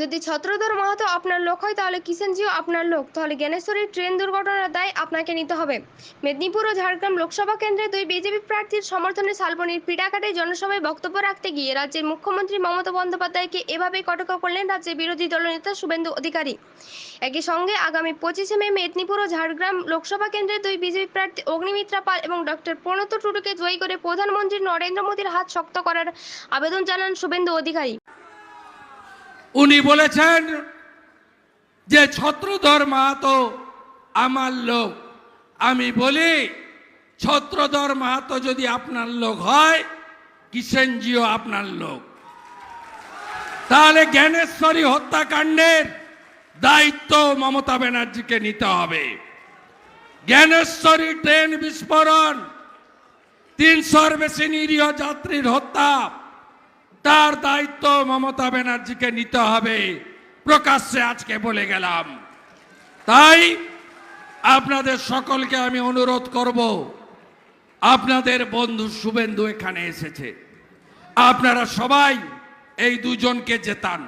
যদি ছত্রধর মাহাতো আপনার লোক হয়, তাহলে কিষেনজিও আপনার লোক। তাহলে জ্ঞানেশ্বরীর ট্রেন দুর্ঘটনার দায় আপনাকে নিতে হবে। মেদিনীপুর ও ঝাড়গ্রাম লোকসভা কেন্দ্রে দুই বিজেপি প্রার্থীর সমর্থনে শালবনির পিড়াঘাটে জনসভায় বক্তব্য রাখতে গিয়ে রাজ্যের মুখ্যমন্ত্রী মমতা বন্দ্যোপাধ্যায়কে এভাবেই কটাক্ষ করলেন রাজ্যের বিরোধী দলনেতা শুভেন্দু অধিকারী। একই সঙ্গে আগামী পঁচিশে মে মেদিনীপুর ও ঝাড়গ্রাম লোকসভা কেন্দ্রে দুই বিজেপি প্রার্থী অগ্নিমিত্রা পাল এবং ডক্টর প্রণত টুডুকে জয়ী করে প্রধানমন্ত্রী নরেন্দ্র মোদীর হাত শক্ত করার আবেদন জানান শুভেন্দু অধিকারী। উনি বলেছেন যে ছত্রধর মাহাতো আমার লোক। আমি বলি ছত্রধর মাহাতো যদি আপনার লোক হয় কিষেনজিও আপনার লোক। তাহলে জ্ঞানেশ্বরী হত্যাকাণ্ডের দায়িত্ব মমতা ব্যানার্জিকে নিতে হবে। জ্ঞানেশ্বরী ট্রেন বিস্ফোরণ, তিনশোর বেশি নিরীহ যাত্রীর হত্যা তার দায়িত্ব মমতা ব্যানার্জিকে নিতে হবে। প্রকাশ্যে আজকে বলে গেলাম। তাই আপনাদের সকলকে আমি অনুরোধ করব, আপনাদের বন্ধু শুভেন্দু এখানে এসেছে। আপনারা সবাই এই দুজনকে জেতান।